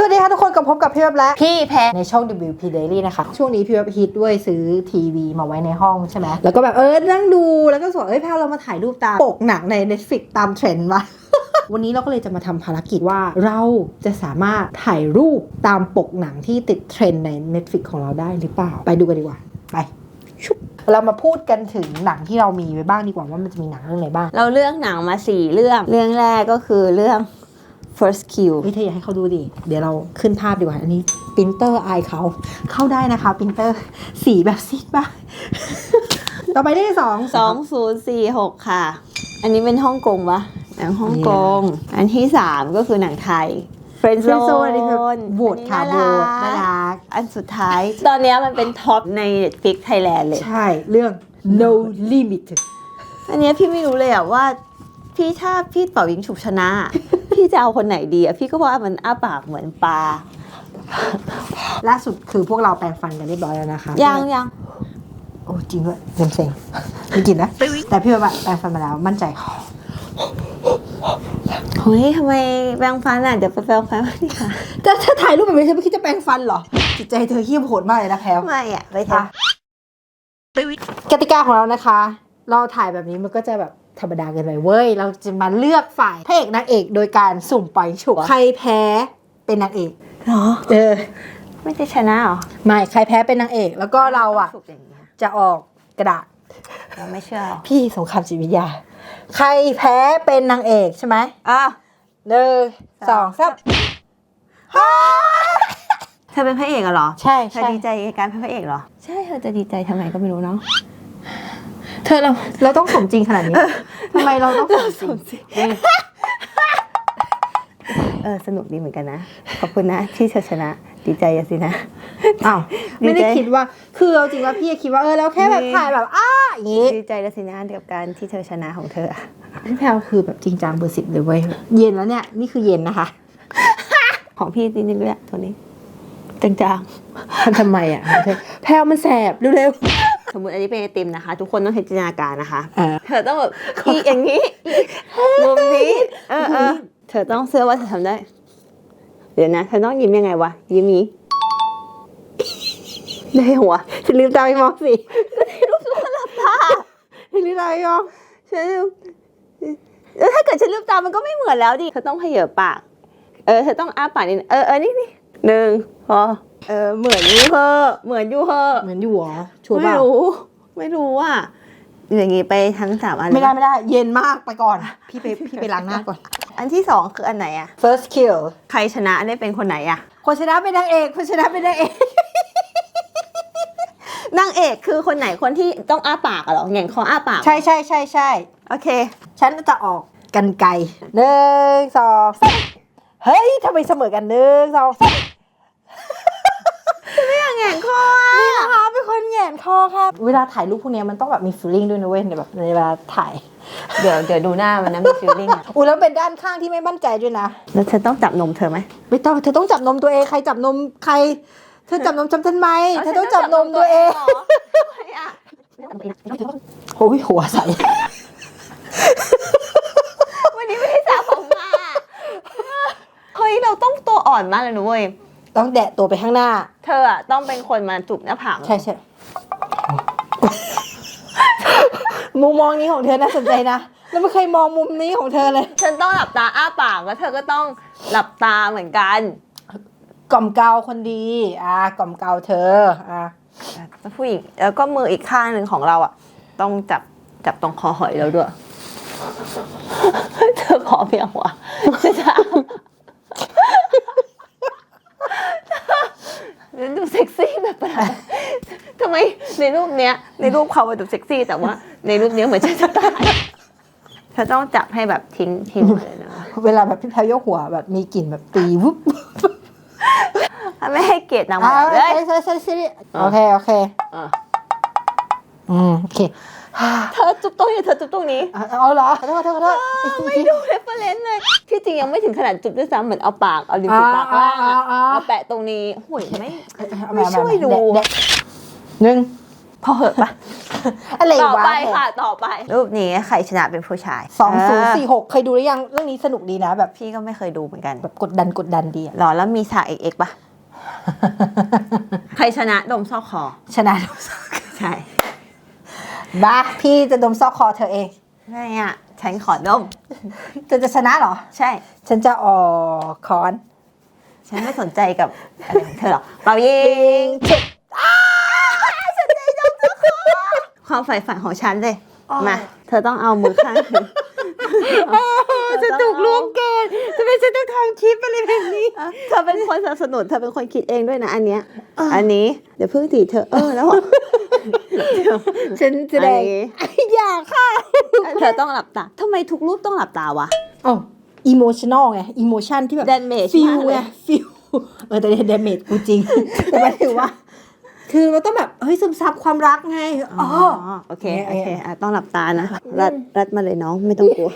สวัสดีค่ะทุกคนกับพบกับพี่เว็บและพี่แพ้ในช่อง WP Daily นะคะ ช่วงนี้พี่เว็บฮิตด้วยซื้อทีวีมาไว้ในห้องใช่ไหมแล้วก็แบบเออนั่งดูแล้วก็สวเอ้ยแพลเรามาถ่ายรูปตามปกหนังใน Netflix ตามเทรนด์มาวันนี้เราก็เลยจะมาทำภารกิจว่าเราจะสามารถถ่ายรูปตามปกหนังที่ติดเทรนด์ใน Netflix ของเราได้หรือเปล่า ไปดูกันดีกว่า ไปชุบเรามาพูดกันถึงหนังที่เรามีไว้บ้างดีกว่าว่ามันจะมีหนังเรื่องไหนบ้าง เราเลือกหนังมาสี่เรื่อง เรื่องแรกก็คือเรื่อง first kill วิทยาให้เขาดูดิ เดี๋ยวเราขึ้นภาพดีกว่า อันนี้ปรินเตอร์อายเขาเข้าได้นะคะปรินเตอร์สีแบบซีดบ้างต่อไปเรื่องที่สอง2046ค่ะ อันนี้เป็นฮ่องกงปะหนังฮ่องกง อันที่สามก็คือหนังไทย Friend เฟรนโซ Zone อันนี้คือโหวตค่ะโหวตน่ารัก อันสุดท้าย ตอนเนี้ยมันเป็นท็อปใน Netflix Thailand เลย ใช่ เรื่อง no limit อันเนี้ยพี่ไม่รู้เลยอะว่า พี่ถ้าพี่เป่ายิงฉุบชนะ พี่จะเอาคนไหนดีอะพี่ก็ว่ามันอ้าปากเหมือนปลาล่าสุดคือพวกเราแปรงฟันกันเรียบร้อยแล้วนะคะยังยังโอ้จริงด้วยเต็มเซ็งไม่กินนะแต่พี่ว่าแปรงฟันมาแล้วมั่นใจเฮ้ยทำไมแปรงฟันอะเดี๋ยวไปแปรงฟันมาดิค่ะแต่ถ้าถ่ายรูปแบบนี้เธอไม่คิดจะแปรงฟันเหรอ จิตใจเธอเหี้ยมโหดมากเลยนะแพลวไม่อะไปเถอะอะกติกาของเรานะคะ เราถ่ายแบบนี้มันก็จะแบบ ธรรมดาเกินไปเว้ย เราจะมาเลือกฝ่ายพระเอกนางเอกโดยการสุ่มปล่อยฉุกใครแพ้เป็นนางเอกเหรอเออไม่ได้ชนะเหรอไม่ใครแพ้เป็นนางเอก แล้วก็เราอะถูกอย่างนี้ยจะออกกระดาษเราไม่เชื่อหรอกพี่สงครามจิตวิทยา ใครแพ้เป็นนางเอกใช่ไหมอ้าวหนึ่งสองสามเธอเป็นพระเอกเหรอ ใช่เธอใช่ดีใจในการเป็นพระเอกเหรอ ใช่ เธอจะดีใจทำไมก็ไม่รู้เนาะ เธอเราเราต้องสมจริงขนาดนี้ทำไมเราต้องสมจริงเออเออสนุกดีเหมือนกันนะ ขอบคุณนะ ที่เธอชนะ ดีใจอะสินะอ้าวดีใจไม่ได้คิดว่า คือเอาจริงว่าพี่คิดว่าเออเราแค่แบบนี่ถ่ายแบบอ้าอย่างงี้ดีใจแล้วสินะกับการที่เธอชนะของเธออะพี่แพลวคือแบบจริงจังเบอร์สิบเลยเว้ยเย็นแล้วเนี่ยนี่คือเย็นนะคะ ของพี่จริงๆด้วยอะตัวนี้จางทำทำไมอะแพลวมันแสบเร็วๆ สมมติอันนี้เป็นไอติมนะคะ ทุกคนต้องใช้จินตนาการนะคะๆอ่าเธอต้องแบบอีอย่างนี้อีมุมนี้เออเออเธอต้องเชื่อว่าเธอทำได้ เดี๋ยวนะ เธอต้องยิ้มยังไงวะ ยิ้มนี้ได้หัวฉันลืมตาไปมองสิรูปตัวหลับตาฉันลืมตาไปมองฉันลืมแล้วถ้าเกิดฉันลืมตา มันก็ไม่เหมือนแล้วดิเธอต้องเผยปาก เออ เธอต้องอ้าปากนิดนึงเออเออนี่นี่หนึ่งพอ เออเหมือนยูเฮอเหมือนยูเฮอเหมือนอยู่เหรอชัวร์ไม่เปล่ารู้ ไม่รู้อะอย่างงี้ไปทั้งสามอันเลยไม่ได้ไม่ได้ เย็นมากไปก่อน พี่ไปพี่ไปล้างหน้าก่อน อันที่สองคืออันไหนอะ first kill ใครชนะได้เป็นคนไหนอะคนชนะเป็นนางเอกคนชนะเป็นนางเอก นางเอกคือคนไหนคนที่ต้องอ้าปากอะเหรอแหง่งคออ้าปาก ใช่ใช่ใช่ใช่โอเค ฉันจะออกกันไกลหนึ่งสองสามเฮ้ยทำไมเสมอกันหนึ่งสองสาม แหง่งคอ นี่นะ คะเป็นคนแหงนคอค่ะเวลาถ่ายรูปพวกเนี้ยมันต้องแบบมี feeling ด้วยนะเว้ยในแบบในเวลาถ่าย เดี๋ยวเดี๋ยวดูหน้ามันนะมีฟิลลิ่งอะอุ้ยแล้วเป็นด้านข้างที่ไม่มั่นใจด้วยนะ แล้วเธอต้องจับนมเธอไหมไม่ต้องเธอต้องจับนมตัวเองใครจับนมใคร เธอจับนมจำฉันไหมเธอต้องจับนมตัวเองโอ้ยหัวใส วันนี้ไม่ได้สระผมมาเฮ้ยเราต้องตัวอ่อนมากเลยนะเว้ย ต้องแดะตัวไปข้างหน้า เธออะต้องเป็นคนมาจูบหน้าผากใช่ใช่มุมมองนี้ของเธอน่าสนใจนะแล้วไม่เคยมองมุมนี้ของเธอเลย ฉันต้องหลับตาอ้าปากแล้วเธอก็ต้องหลับตาเหมือนกัน กล่อมเกลาคนดี อ่ากล่อมเกลาเธออ่าแล้วผู้หญิงแล้วก็มืออีกข้างหนึ่งของเราอะ ต้องจับจับตรงคอหอยเราด้วย เธอพร้อมยังวะจะจะดูเซ็กซี่แบบประหลาดทำไมในรูปเนี้ย ในรูปเขาอะดูเซ็กซี่ แต่ว่าในรูปเนี้ยเหมือนจะจะตายเธอต้องจับให้แบบทิ้งทิ้งไว้เลยนะเวลาแบบพี่แพลวยกหัวแบบมีกลิ่นแบบตีวุบไม่ให้เกียรตินางแบอ่าบเลยใช่ใช่ใช่ใช่โอเคโอเค อะอืมโอเคเธอจุ๊บตรงนี้เธอจุ๊บตรงนี้อะเอาเหรอขอโทษขอโทษขอโทษไม่ดูเรฟเฟรนซ์เลย ที่จริงยังไม่ถึงขนาดจุดด้วยซ้ำเหมือนเอาปากเอาริมฝีปากล่างอะอ่าอ่าอ่าเอาแปะตรงนี้โอ้ยไม่เอาไม่ช่วยดูแดะแดะหนึ่งพอเหอะปะอะไรต่อวะไปค่ะต่อไป รูปนี้ใครชนะเป็นผู้ชายสองศูนย์สี่เออหกเคยดูหรือยังเรื่องนี้สนุกดีนะแบบพี่ก็ไม่เคยดูเหมือนกันแบบกดดันกดดันดีอะหรอแล้วมีฉากเอกเอกปะใครชนะดมซอกคอชนะดมซอกใช่ บ้าพี่จะดมซอกคอเธอเอง ไม่อะ ฉันขอดม เธอจะชนะเหรอ ใช่ ฉันจะออกคอน ฉันไม่สนใจกับอะไรของเธอหรอกเปล่ายิงฉุบสนใจดมซอกคอความใฝ่ฝันของฉันเลย มา เธอต้องเอามือข้างหนึ่ง จะถูกล่วงเกิ นทำไมฉันต้องทำคลิปอะไรแบบนี้เธอเป็นคนสนับสนุนเธอเป็นคนคิดเองด้วยนะ อันเนี้ย อันนี้เดี๋ยวเพิ่งตีเธอเออแล้วฉันแสดงอันนี้อยากค่ะเธอต้องหลับตาทำไมทุกรูปต้องหลับตาวะอ๋ออิโมชันอลไงอิโมชันที่แบบ damage ฟิลไงฟิลเออแต่เดเมจกูจริง แต่หมายถึงว่า คือเราต้องแบบเฮ้ยซึมซับความรักไงอ๋อโอเคโอเคอะต้องหลับตานะรัดรัดมาเลยน้องไม่ต้องกลัว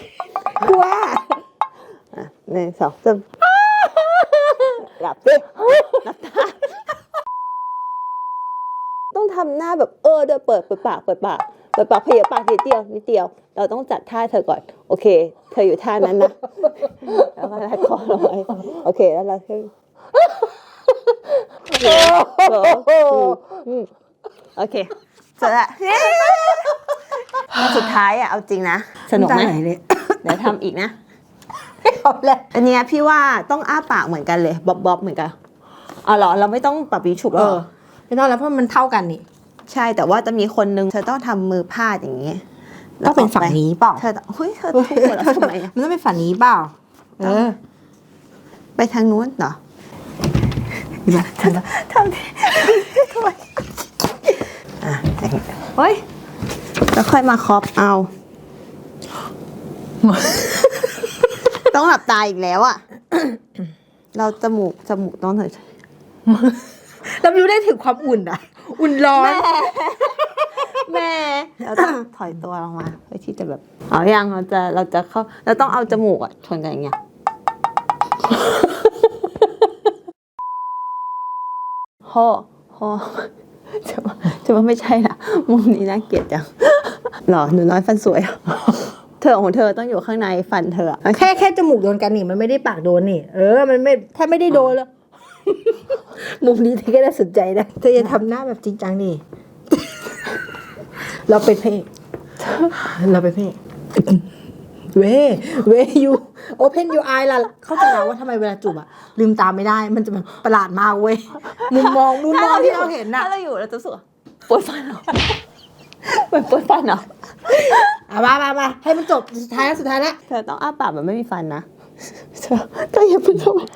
กลัว หนึ่งสองสามหลับดิหลับตาต้องทำหน้าแบบเออเดี๋ยวเปิดเปิดปากเปิดปากเปิดปากเพยปากนิดเดียวนิดเดียว เราต้องจัดท่าเธอก่อน โอเค เธออยู่ท่านั้นนะแล้วก็รัดคอเราไว้โอเคแล้วเราขึ้นโอเคสองอืมอืมโอเคเสร็จละมาสุดท้ายอะเอาจริงนะสนุกไหมำตาเลยเดี๋ยวทำอีกนะ ขอบเลยอันเนี้ยพี่ว่าต้องอ้าปากเหมือนกันเลยบ๊อบบ๊อบเหมือนกันอ๋อเหรอเราไม่ต้องปรับวิฉุบเอหรอไม่ต้องแล้วเพราะมันเท่ากันนี่ใช่แต่ว่าจะมีคนนึงเธอต้องทำมือพาดอย่างนี้ต้องเป็นฝั่งนี้เปล่าเธอต้องเฮ้ยเธอทุกคนแล้วทำไมอะ มันต้องเป็นฝั่งนี้เปล่าเออไปทางนู้นเหรอดีไหมทำดิทำไมอะอย่างนี้เฮ้ยแล้วค่อยมาครอปเอา ต้องหลับตาอีกแล้วอะ เราจมูกจมูกต้องเธอเรารู้ได้ถึงความอุ่นอะ อุ่นร้อน แม่เราต้องถอยตัวลงมาเพื่อที่จะแบบเอายังเราจะเราจะเข้าเราต้องเอาจมูกอะชนกันอย่างเงี้ยโฮโฮจะว่าจะว่าไม่ใช่ละมุมนี้น่าเกลียดจังหรอหนูน้อยฟันสวยอะ เธอของเธอต้องอยู่ข้างในฟันเธออะแค่แค่จมูกโดนกันนี่มันไม่ได้ปากโดนนี่ เออ มันไม่แทบไม่ได้โดนแล้ว มุมนี้เธอก็น่าสนใจนะเธอจะทำหน้าแบบจริงจังนี่เราเป็นเพศเราเป็นเพศเวเวยูโอเพนยูไอล่ะ เข้าใจแล้วว่าทำไมเวลาจูบอะลืมตาไม่ได้ มันจะแบบประหลาดมากเว้ย มุมมองมุมมองที่เราเห็นน่ะถ้าเราอยู่เราจะรู้สึกว่าปวดฟันเหรอเหมือนปวดฟันเหรอ อะมามามาให้มันจบสุดท้ายแล้วสุดท้ายแล้วเธอต้องอ้าปากแบบไม่มีฟันนะเธอเธออย่าเพิ่งเข้ามา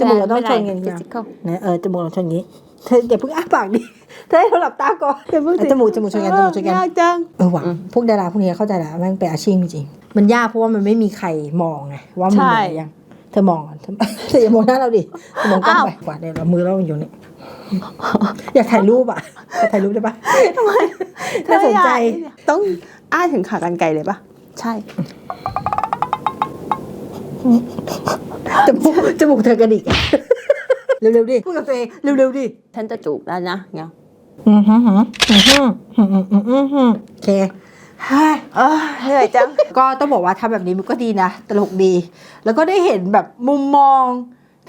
จมูกเราต้องชนกันฟิยังสิกอลเนี่ยเออจมูกเราชนอย่างนี้เธออย่าเพิ่งอ้าปากดิเธอให้เราหลับตาก่อนอย่าเพิ่งสิอะจมูกจมูกชนกันจมูกชนกันยากจังเออว่ะพวกดาราพวกนี้เข้าใจแล้วแม่งเป็นอาชีพจริงๆมันยากเพราะว่ามันไม่มีใครมองไงว่ามันใช่เหมือนยังเธอมองก่อนเธอเธออย่ามองหน้าเราดิเธอมองกล้องอ้าวไปกว่าเนี่ยเรามือเราอยู่นี่ อยากถ่ายรูปอะอยากถ่ายรูปได้ปะทำไมน่าสนใจต้องอ้าถึงขากันไกลเลยปะใช่จมูกจมูกเธอกระดิกอะเร็วๆดิพูดกับตัวเองเร็วๆดิฉันจะจูบแล้วนะเงี้ยอือหือหืออือหืออือหืออือหืออือโอเคเฮ้ยเออเหนื่อยจัง ก็ต้องบอกว่าทำแบบนี้มันก็ดีนะ ตลกดี แล้วก็ได้เห็นแบบมุมมอง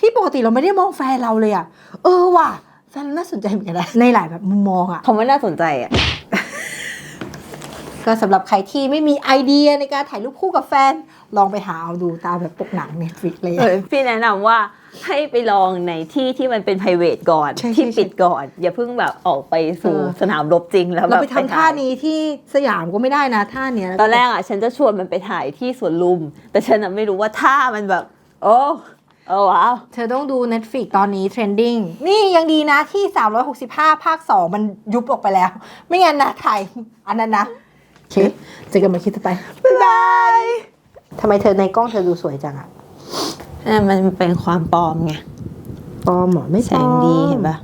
ที่ปกติเราไม่ได้มองแฟนเราเลยอะเออว่ะแฟนเราน่าสนใจเหมือนกันนะในหลายแบบมุมมองอะผมว่าน่าสนใจอะ ก็สำหรับใครที่ไม่มีไอเดียในการถ่ายรูปคู่กับแฟน ลองไปหาเอาดูตามแบบปกหนังเน็ตฟลิกเลย เออพี่แนะนำว่าให้ไปลองในที่ที่มันเป็น p r i v a t ก่อน ใช่ใช่ที่ปิดก่อน อย่าเพิ่งแบบออกไปสู่เออสนามรบจริงแล้วแบเราบไปทำท่านี้ที่สยามก็ไม่ได้นะท่าเนี้ยตอนแรกอะ ฉันจะชวนมันไปถ่ายที่สวนลุม แต่ฉันอะไม่รู้ว่าท่ามันแบบ โอ้ โอ้ว้าวเธอต้องดู Netflix ตอนนี้เทรนดิ้งนี่ยังดีนะที่ 365 ภาค 2 มันยุบออกไปแล้ว ไม่งั้นนะถ่ายอันนั้นนะโอเคเจอกันใหมาคลิปต่อไปบ๊ายบายทำไมเธอในกล้องเธอดูสวยจังอะนั่นมันเป็นความปลอมไงปลอมเหรอไม่แสงดีเห็นปะ